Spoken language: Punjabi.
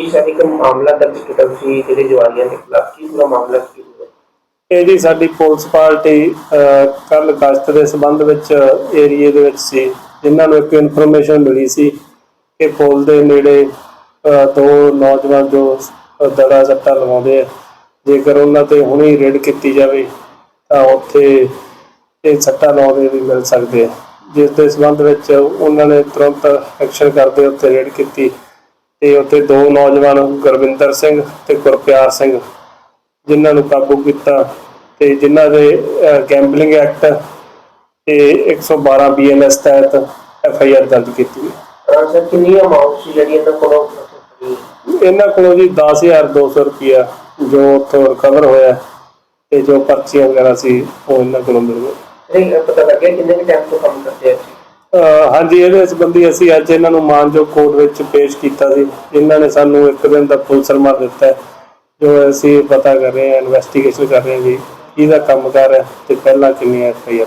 ਇਹ ਸਾਡੀ ਇੱਕ ਮਾਮਲਾ ਦਰਜ ਕੀਤਾ ਸੀ ਜਿਹੜੇ ਜਵਾਨੀਆਂ ਦੇ ਖਿਲਾਫ ਕੀ ਪੂਰਾ ਮਾਮਲਾ ਕੀ ਇਹ ਜੀ ਸਾਡੀ ਪੁਲਿਸ ਪਾਰਟੀ ਕੱਲ ਗਸ਼ਤ ਦੇ ਸੰਬੰਧ ਵਿੱਚ ਏਰੀਏ ਦੇ ਵਿੱਚ ਸੀ ਜਿਨ੍ਹਾਂ ਨੂੰ ਇੱਕ ਇਨਫੋਰਮੇਸ਼ਨ ਮਿਲੀ ਸੀ ਕਿ ਪੁਲ ਦੇ ਨੇੜੇ ਦੋ ਨੌਜਵਾਨ ਜੋ ਅਹ, ਦੜਾ ਸੱਟਾ ਲਗਾਉਂਦੇ ਆ ਜੇਕਰ ਉਹਨਾਂ ਤੇ ਹੁਣੇ ਰੇਡ ਕੀਤੀ ਜਾਵੇ ਤਾਂ ਉੱਥੇ ਇਹ ਸੱਟਾ ਲਾਉਂਦੇ ਵੀ ਮਿਲ ਸਕਦੇ ਆ। ਜਿਸ ਦੇ ਸੰਬੰਧ ਵਿੱਚ ਉਹਨਾਂ ਨੇ ਤੁਰੰਤ ਐਕਸ਼ਨ ਕਰਦੇ ਉੱਤੇ ਰੇਡ ਕੀਤੀ। ਤੇ ਉੱਥੇ ਦੋ ਨੌਜਵਾਨ ਗੁਰਵਿੰਦਰ ਸਿੰਘ ਤੇ ਗੁਰਪਿਆਰ ਸਿੰਘ ਜਿਨ੍ਹਾਂ ਨੂੰ ਕਾਬੂ ਕੀਤਾ ਤੇ ਜਿਨ੍ਹਾਂ ਦੇ ਗੈਂਬਲਿੰਗ ਐਕਟ ਤੇ 112 ਬੀਐਨਐਸ ਤਹਿਤ ਐਫ ਆਈ ਆਰ ਦਰਜ ਕੀਤੀ ਹੈ ਸਰ ਕਿੰਨੀ ਅਮਾਉਂਟ ਸੀ ਜਿਹੜੀ ਇਹਨਾਂ ਕੋਲੋਂ? ਇਹਨਾਂ ਕੋਲੋਂ ਜੀ 10200 ਰੁਪਇਆ ਜੋ ਉੱਥੋਂ ਰਿਕਵਰ ਹੋਇਆ ਤੇ ਜੋ ਪਰਚੀਆਂ ਵਗੈਰਾ ਸੀ ਉਹ ਇਹਨਾਂ ਕੋਲੋਂ ਮਿਲ ਗਏ ਨਹੀਂ ਇਹ ਪਤਾ ਲੱਗਿਆ ਕਿੰਨੇ ਟਾਈਮ ਤੋਂ ਕੰਮ ਕਰਦੇ ਆ ਹਾਂਜੀ, ਇਹਦੇ ਸੰਬੰਧੀ ਅਸੀਂ ਅੱਜ ਇਹਨਾਂ ਨੂੰ ਮਾਨਯੋਗ ਕੋਰਟ ਵਿੱਚ ਪੇਸ਼ ਕੀਤਾ ਸੀ। ਇਹਨਾਂ ਨੇ ਸਾਨੂੰ ਇੱਕ ਦਿਨ ਦਾ ਪੁਲਿਸ ਰਿਮਾਂਡ ਦਿੱਤਾ ਜੋ ਅਸੀਂ ਪਤਾ ਕਰ ਰਹੇ ਹਾਂ ਇਨਵੈਸਟੀਗੇਸ਼ਨ ਕਰ ਰਹੇ ਹਾਂ ਵੀ ਕਿਹਦਾ ਕੰਮ ਕਰ ਹੈ ਤੇ ਪਹਿਲਾਂ ਕਿੰਨੀ ਐਫ ਆਈ ਆਰ